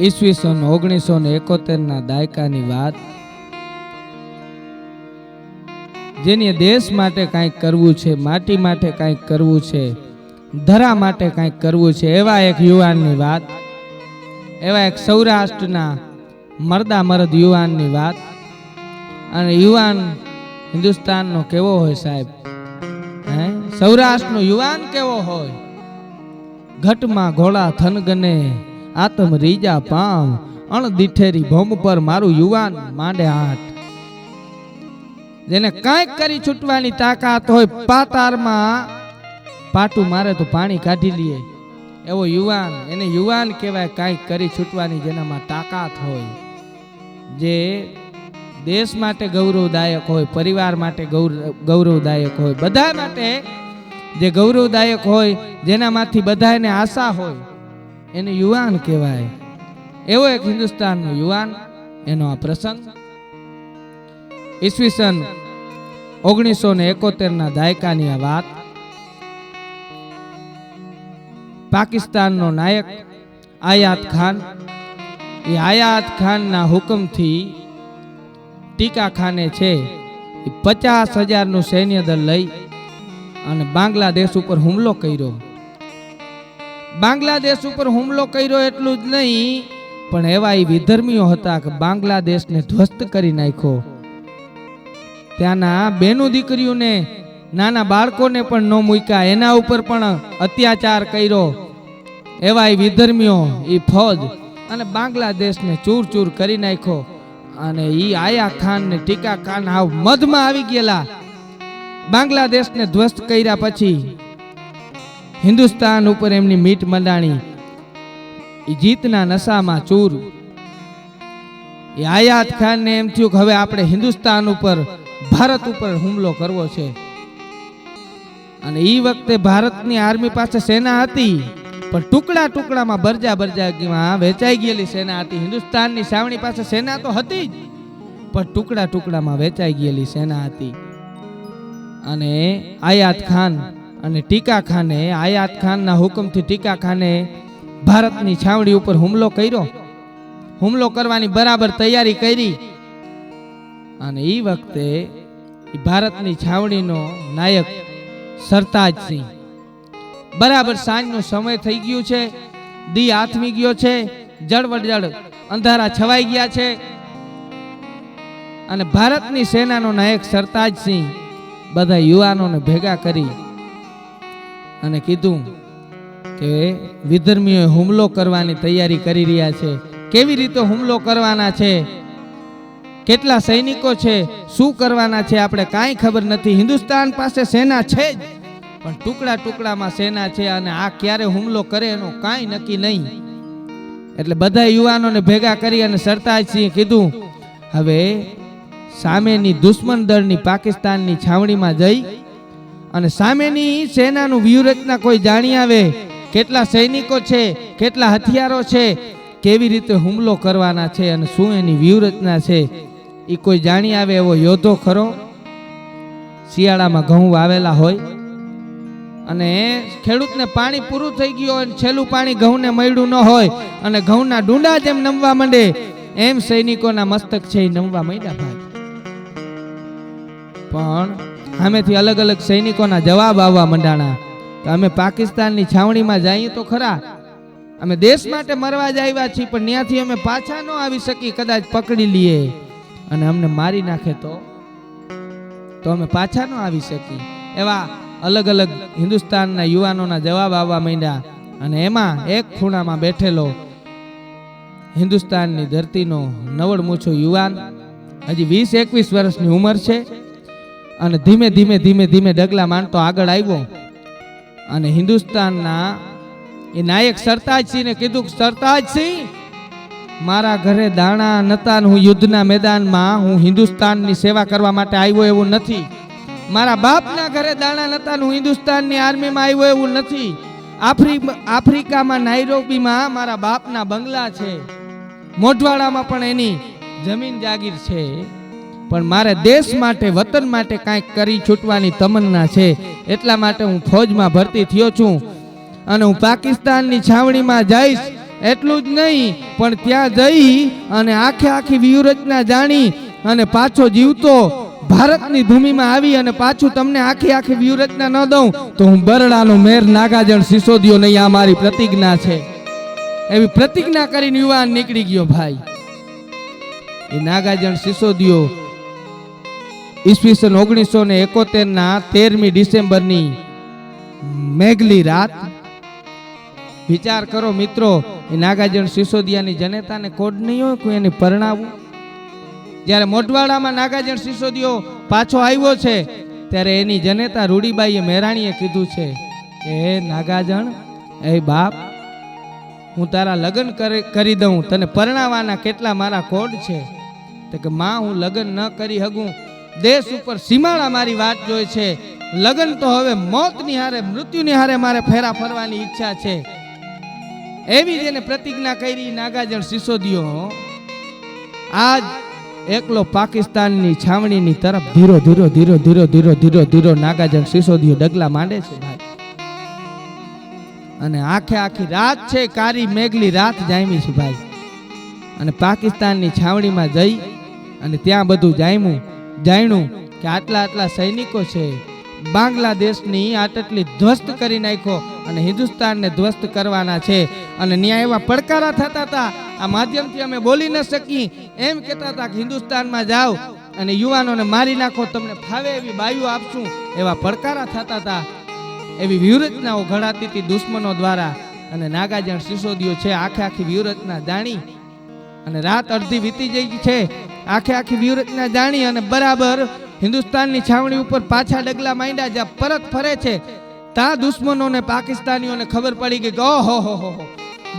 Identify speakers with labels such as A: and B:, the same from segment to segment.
A: ઈસવીસન ઓગણીસો ને એકોતેરના દાયકાની વાત. જેને દેશ માટે કાંઈક કરવું છે, માટી માટે કાંઈક કરવું છે, ધરા માટે કાંઈક કરવું છે, એવા એક યુવાનની વાત. એવા એક સૌરાષ્ટ્રના મરદા મરદ યુવાનની વાત. અને યુવાન હિન્દુસ્તાનનો કેવો હોય સાહેબ? હે? સૌરાષ્ટ્રનો યુવાન કેવો હોય? ઘટમાં ઘોડા થનગને આતમ રીજા પામ, અણ દીઠેરી ભોમ પર મારું યુવાન માંડે હાથ જેને કાંઈક કરી છૂટવાની તાકાત હોય પાતારમાં પાટું મારે તો પાણી કાઢી લઈએ એવો યુવાન, એને યુવાન કહેવાય કાંઈક કરી છૂટવાની જેનામાં તાકાત હોય. જે દેશ માટે ગૌરવદાયક હોય, પરિવાર માટે ગૌરવ ગૌરવદાયક હોય, બધા માટે જે ગૌરવદાયક હોય, જેનામાંથી બધાને આશા હોય એને યુવાન કહેવાય. એવો એક હિન્દુસ્તાનનો યુવાન, એનો આ પ્રસંગ. ઈસવીસન ઓગણીસો ને એકોતેરના દાયકાની આ વાત. પાકિસ્તાનનો નાયક આયાત ખાન, એ આયાત ખાનના હુકમથી ટીકા ખાને છે એ પચાસ હજારનું સૈન્ય દળ લઈ અને બાંગ્લાદેશ ઉપર હુમલો કર્યો. બાંગ્લાદેશ ઉપર હુમલો કર્યો એટલું જ નહીં, પણ એવા એ વિધર્મીઓ હતા કે બાંગ્લાદેશને ધ્વસ્ત કરી નાખ્યો. ત્યાંના બેનું દીકરીઓને, નાના બાળકોને પણ ન મૂક્યા, એના ઉપર પણ અત્યાચાર કર્યો. એવા એ વિધર્મીઓ એ ફોજ અને બાંગ્લાદેશને ચૂર ચૂર કરી નાખ્યો. અને એ આયા ખાન ને ટીકા ખાન આવ મધમાં આવી ગયેલા. બાંગ્લાદેશને ધ્વસ્ત કર્યા પછી હિન્દુસ્તાન ઉપર એમની મીટ મંડાણી એ જીતના નશામાં ચૂર. એ આયાત ખાનને એમ થયું કે હવે આપણે હિન્દુસ્તાન ઉપર, ભારત ઉપર હુમલો કરવો છે. અને એ વખતે ભારતની આર્મી પાસે સેના હતી, પણ ટુકડા ટુકડામાં બરજા બરજામાં વેચાઈ ગયેલી સેના હતી. હિન્દુસ્તાનની સાવણી પાસે સેના તો હતી જ, પણ ટુકડા ટુકડામાં વેચાઈ ગયેલી સેના હતી. અને આયાત ખાન અને ટીકા ખાને, આયાત ખાનના હુકમથી ટીકા ખાને ભારતની છાવણી ઉપર હુમલો કર્યો. હુમલો કરવાની બરાબર તૈયારી કરી. અને એ વખતે ભારતની છાવણીનો નાયક સરતાજસિંહ બરાબર સાંજનો સમય થઈ ગયો છે. દી આથમી ગયો છે. જળવડજળ અંધારા છવાઈ ગયા છે. અને ભારતની સેનાનો નાયક સરતાજસિંહ બધા યુવાનોને ભેગા કરી અને કીધું કે વિધર્મીઓએ હુમલો કરવાની તૈયારી કરી રહ્યા છે. કેવી રીતે હુમલો કરવાના છે? કેટલા સૈનિકો છે? શું કરવાના છે? આપણે કાંઈ ખબર નથી. હિન્દુસ્તાન પાસે સેના છે જ, પણ ટુકડા ટુકડામાં સેના છે અને આ ક્યારે હુમલો કરે એનો કાંઈ નક્કી નહીં. એટલે બધા યુવાનોને ભેગા કરી અને સરતાજસિંહે કીધું, હવે સામેની દુશ્મન દળની પાકિસ્તાનની છાવણીમાં જઈ અને સામેની સેનાનું વ્યૂહરચના કોઈ જાણી આવે કેટલા સૈનિકો છે, કેટલા હથિયારો છે, કેવી રીતે હુમલો કરવાના છે અને શું એની વ્યૂહરચના છે એ કોઈ જાણી આવે એવો યોદ્ધો ખરો? શિયાળામાં ઘઉં વાવેલા હોય અને ખેડૂતને પાણી પૂરું થઈ ગયું હોય છેલ્લું પાણી ઘઉંને મળ્યું ન હોય અને ઘઉંના ડુંડા જેમ નમવા માંડે, એમ સૈનિકોના મસ્તક છે એ નમવા માંડ્યા ભાઈ. પણ સામેથી અલગ અલગ સૈનિકોના જવાબ આવવા માંડાણા. તો અમે પાકિસ્તાનની છાવણીમાં જઈએ તો ખરા. અમે દેશ માટે મરવા જ આવ્યા છીએ, પણ ત્યાંથી અમે પાછા ન આવી શકી કદાચ પકડી લઈએ. અને અમને મારી નાખે તો? તો અમે પાછા ન આવી શકી એવા અલગ અલગ હિન્દુસ્તાનના યુવાનોના જવાબ આવવા માંડ્યા. અને એમાં એક ખૂણામાં બેઠેલો હિન્દુસ્તાનની ધરતીનો નવડમૂછો યુવાન, હજી વીસ એકવીસ વર્ષની ઉંમર છે. અને ધીમે ધીમે ધીમે ધીમે ડગલા માંડતો આગળ આવ્યો. અને હિન્દુસ્તાનના એ નાયક સરતાજસિંહને કીધું કે, સરતાજસિંહ, મારા ઘરે દાણા નતા હું યુદ્ધના મેદાનમાં હું હિન્દુસ્તાનની સેવા કરવા માટે આવ્યો એવું નથી. મારા બાપના ઘરે દાણા નતા હું હિન્દુસ્તાનની આર્મીમાં આવ્યો એવું નથી. આફ્રિ, આફ્રિકામાં નાઇરોબીમાં મારા બાપના બંગલા છે. મોઢવાડામાં પણ એની જમીન જાગીર છે. પણ મારે દેશ માટે, વતન માટે કાંઈક કરી છૂટવાની તમન્ના છે. એટલા માટે હું ફૌજમાં ભરતી થયો છું. અને હું પાકિસ્તાનની છાવણીમાં જઈશ. એટલું જ નહીં, પણ ત્યાં જઈ અને આખે આખી વ્યૂહરચના જાણી અને પાછો જીવતો ભારતની ભૂમિમાં આવી અને પાછું તમને આખી આખી વ્યૂહરચના ન દઉં, તો હું બરડાનો મેર નાગાજણ સિસોદિયો નહીં, આ મારી પ્રતિજ્ઞા છે. એવી પ્રતિજ્ઞા કરીને યુવાન નીકળી ગયો ભાઈ. એ નાગાજણ સિસોદિયો ઈસવીસન ઓગણીસો ને એકોતેરના તેરમી ડિસેમ્બરની મેઘલી રાત. વિચાર કરો મિત્રો, એ નાગાજણ સિસોદિયાની જનતાને કોડ નહીં હોય કોઈ એને પરણાવું? જ્યારે મોટવાડામાં નાગાર્જુન સિસોદિયો પાછો આવ્યો છે, ત્યારે એની જનેતા રૂડીબાઈએ મેરાણીએ કીધું છે કે હે નાગાજણ, એ બાપ, હું તારા લગ્ન કરી દઉં. તને પરણાવવાના કેટલા મારા કોડ છે? તો કે, માં, હું લગ્ન ન કરી હગું. દેશ ઉપર સીમાડા મારી વાત જોઈ છે. લગ્ન તો હવે મોતની હારે મૃત્યુની હારે મારે ફેરા ફરવાની ઈચ્છા છે. એવી જેને પ્રતિજ્ઞા કરી નાગાજણ સિસોદિયો આજ એકલો પાકિસ્તાનની છાવણીની તરફ ધીરો ધીરો ધીરો ધીરો ધીરો ધીરો ધીરો નાગાજણ સિસોદિયો ડગલા માંડે છે, ભાઈ. અને આખે આખી રાત છે, કારી મેઘલી રાત જામી છે, ભાઈ. અને પાકિસ્તાનની છાવણીમાં જઈ અને ત્યાં બધું જામ્યું જાણ્યું કે આટલા આટલા સૈનિકો છે. બાંગ્લાદેશની આટલી ધ્વસ્ત કરી નાખ્યો અને હિન્દુસ્તાનને ધ્વસ્ત કરવાના છે. અને ન્યાય એવા પડકારા થતા હતા. આ માધ્યમથી અમે બોલી ન શકી એમ કહેતા હતા કે હિન્દુસ્તાનમાં જાઓ અને યુવાનોને મારી નાખો, તમને ફાવે એવી બાયુ આપશું. એવા પડકારા થતા હતા. એવી વ્યૂહરચનાઓ ઘડાતી હતી દુશ્મનો દ્વારા. અને નાગાજણ સિસોદીઓ છે, આખે આખી વ્યૂહરચના જાણી. અને રાત અડધી વીતી જઈ છે. આખે આખી વ્યૂહરચના જાણી અને બરાબર હિન્દુસ્તાનની છાવણી ઉપર પાછા ડગલા માંડ્યા જ્યાં પરત ફરે છે ત્યાં દુશ્મનોને પાકિસ્તાનીઓને ખબર પડી ગઈ કે ઓહો હો હો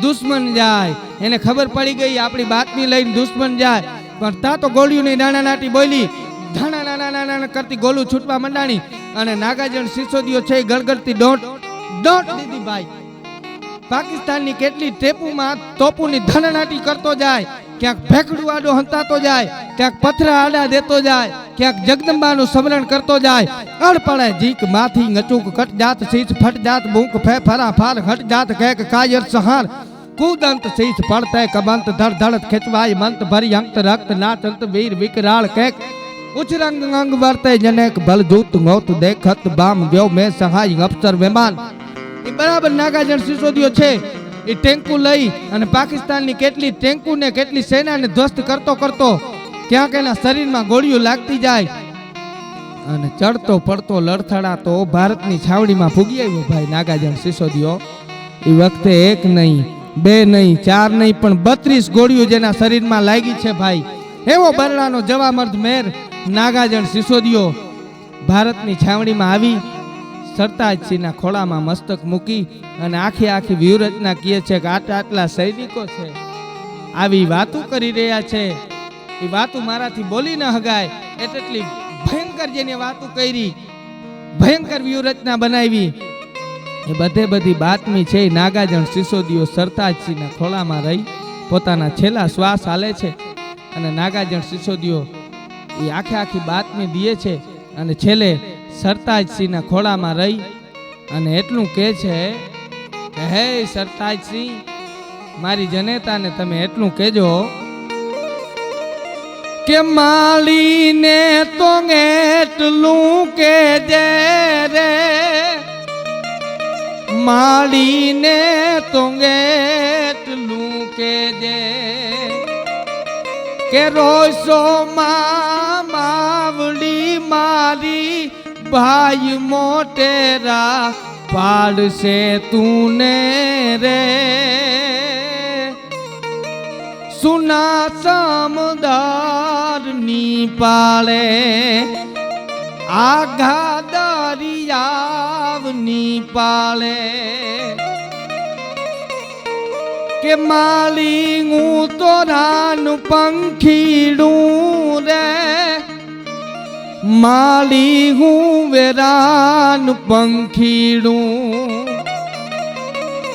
A: દુશ્મન જાય. એને ખબર પડી ગઈ, આપણી બાતમી લઈને દુશ્મન જાય. પણ ત્યાં તો ગોળીઓની નાના નાટી બોલી, ધાણા નાના નાના કરતી ગોલું છૂટવા મંડાણી અને નાગાજન સિસોદીઓ છે એ ગળગળતી ડોટ ડોટ દીધી ભાઈ. પાકિસ્તાનની કેટલી ટેપુમાં તોપુની ધનનાટી કરતો જાય. ક્યાંક ભેકડું આડો હંતાતો જાય ક્યાંક પથરા આડા દેતો જાય ક્યાંક જગદંબાનું સ્મરણ કરતો જાય અડપડે જીક માથી ngચુક કટ જાત શીશ ફટ જાત બૂંક ફે ફરા ફાર હટ જાત કેક કાયર સહાર કુદંત શીશ પડતે કબંત ધડ ધડ ખેચવાય મંત ભરી અંત રક્ત નાચંત વીર વિકરાળ કેક ઉચરંગ અંગ વર્તે જનેક ભલ જૂત ngોત દેખત બામ વ્યો મે સહાય અફસર વિમાન એ બરાબર નાગાજણ સિસોદિયો છે એ ટેન્કુ લઈ અને પાકિસ્તાનની કેટલી ટેન્કુ ને કેટલી સેનાને ધ્વસ્ત કરતો કરતો ક્યાંક એના શરીરમાં ગોળીઓ લાગતી જાય અને ચડતો પડતો લડથડાતો ભારતની છાવડીમાં ફૂગી આવ્યો. ભાઈ નાગાજણ સિસોદિયો એ વખતે એક નહીં, બે નહીં, ચાર નહીં, પણ બત્રીસ ગોળીઓ જેના શરીરમાં લાગી છે ભાઈ. એવો બરડાનો જવામર્દ મેર નાગાજણ સિસોદિયો ભારતની છાવણીમાં આવી સરતાજસિંહના ખોળામાં મસ્તક મૂકી અને આખી આખી વ્યૂહરચના કહે છે કે આટલા આટલા સૈનિકો છે. આવી વાતો કરી રહ્યા છે. એ વાતો મારાથી બોલી ન હગાય. એટલી ભયંકર જેને વાતો કરી, ભયંકર વ્યૂહરચના બનાવી. એ બધે બધી બાતમી છે. નાગાજણ સિસોદીઓ સરતાજસિંહના ખોળામાં રહી, પોતાના છેલ્લા શ્વાસ હાલે છે અને નાગાજણ સિસોદીઓ એ આખે આખી બાતમી દીએ છે અને છેલ્લે સરતાજસિંહના ખોળામાં રહી અને એટલું કહે છે કે, હે સરતાજસિંહ, મારી જનેતાને તમે એટલું કહેજો કે માલીને તો એટલું કે દે રે. માલીને તો એટલું કે દે કે રોસો માવડી મારી ભાઈ મોટેરા પાડશે તુને રે. સુના સમદારની પાળે આઘા દરિયાવની પાળે કે માલી હું તો રાનું પંખીડું રે. માલી હું વેરાન પંખીડું.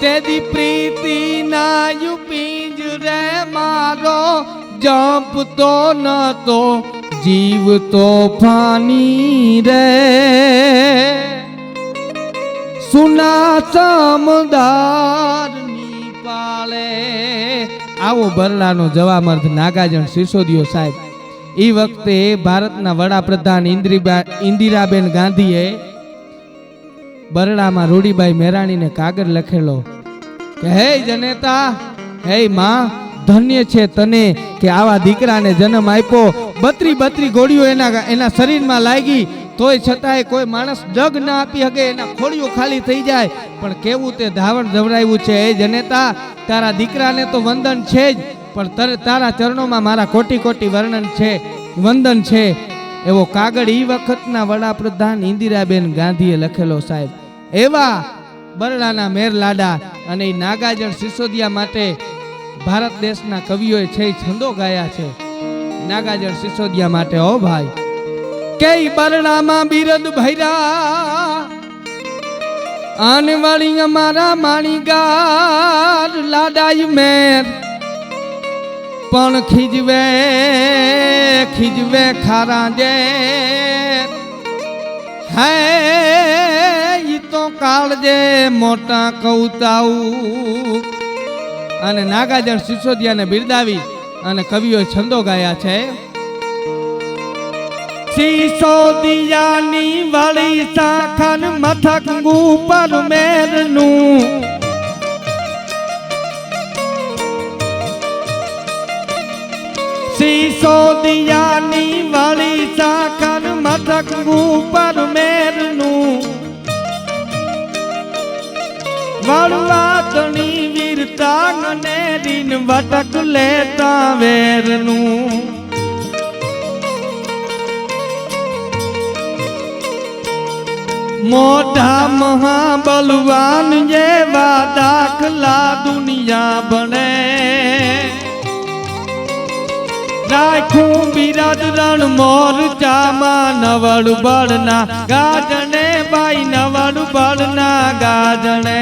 A: તેદી પ્રીતિ ના યુ રે મારો જપતો નતો જીવ તો ફાની રે. સુના સમદારની પાળે કાળે આવો બરડાનો જવામર્થ નાગાજણ સિસોદિયો સાહેબ. એ વખતે ભારતના વડાપ્રધાન ઇન્દિરાબેન ગાંધીએ બરડામાં રૂડીબાઈ મેરાણીને કાગળ લખેલો કે, હે જનેતા, હે માં, ધન્ય છે તને કે આવા દીકરાને જન્મ આપ્યો. બત્રી બત્રી ગોળીઓ એના એના શરીરમાં લાગી. તોય છતાંય કોઈ માણસ ડગ ના આપી શકે, એના ખોળીઓ ખાલી થઈ જાય. પણ કેવું તે ધાવણ ધવરાયું છે? એ જનેતા, તારા દીકરાને તો વંદન છે જ. પણ તર- ચરણોમાં મારા કોટી કોટી વર્ણન છે, વંદન છે. એવો કાગળ એ વખતના વડાપ્રધાન ઇન્દિરાબેન ગાંધીએ લખેલો સાહેબ. એવા બરડાના મેર લાડા અને ઈ નાગાજણ સિસોદિયા માટે ભારત દેશના કવિઓએ છે છંદો ગાયા છે. નાગાજળ સિસોદિયા માટે, ઓ ભાઈ. કે બરડામાં બિરદ ભૈરા આનવાળી અમારા માણીગાર, લાડાઈ મેર. પણ ખીજવે ખીજવે ખારા જે. હે, ઈ તો કાળજે મોટા કૌતાઉ. અને નાગાજણ સિસોદિયાને બિરદાવી અને કવિઓએ છંદો ગાયા છે. સિસોદિયાની વળી શાખન મથક ઉપર મેરનું સિસોદિયાની વાળી શાખન મથક ઉપર મેરનું. વળવાતણી વીરતા ને રીન વટક લેતા વેરનું. મોઢા મહાબલવાન જેવા દાખલા દુનિયા બને રાખું બિરાજ રણ મોર ચામાં નવડ બળના ગાજણે બાઈ નવડ બળના ગાજણે.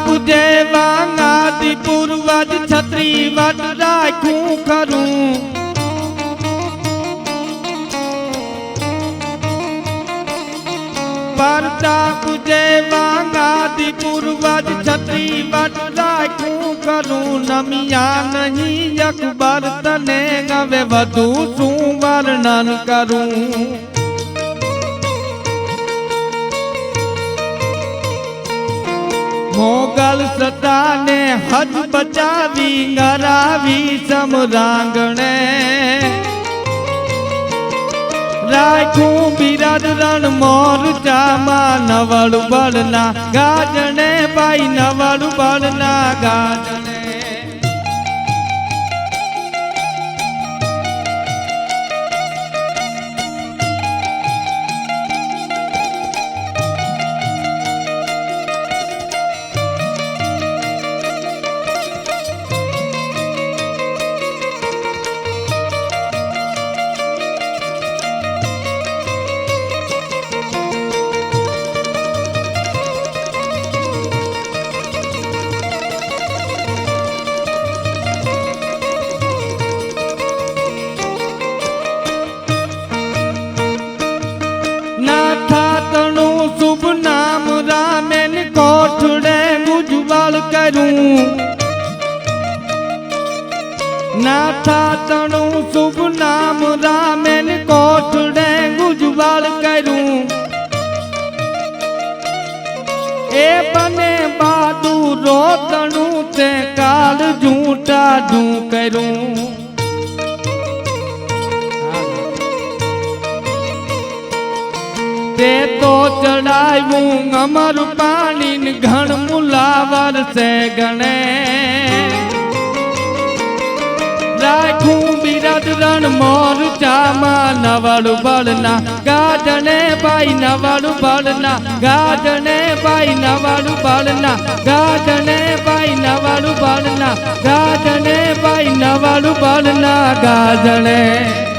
A: પ્રતાપ જેવા આદિ પૂર્વજ છત્રી વટ રાખું કરું પ્રતાપ જેવા આદિ પૂર્વજ છત્રી વટ રાખું કરું નમિયા નહીં અકબર તને હવે વધુ શું વર્ણન કરું? મોગલ સતાને હજ બચાવી, નરાવી સમરાંગણે. રાખું બિરાજ રણ મોર ચામાં નવળ બળના ગાજણે, ભાઈ નવળ બળના ગાજણે. નાથા તણું શુભ નામ રામેન કોઠડે ગુજવાળ કરું એ બને બાદુ રોતણું તે કાળ ઝૂઠા ઢું કરું તે તો ચડાવ્યું અમર પાણી ઘણ મુલાવર છે ગણે. રાખું નવાળું બળના ગાજને ભાઈ નવાળું બળના ગાજને ભાઈ નવાળું બળના ગાજને ભાઈ નવાળું બળના ગાજને ભાઈ નવાળું બળના ગાજણે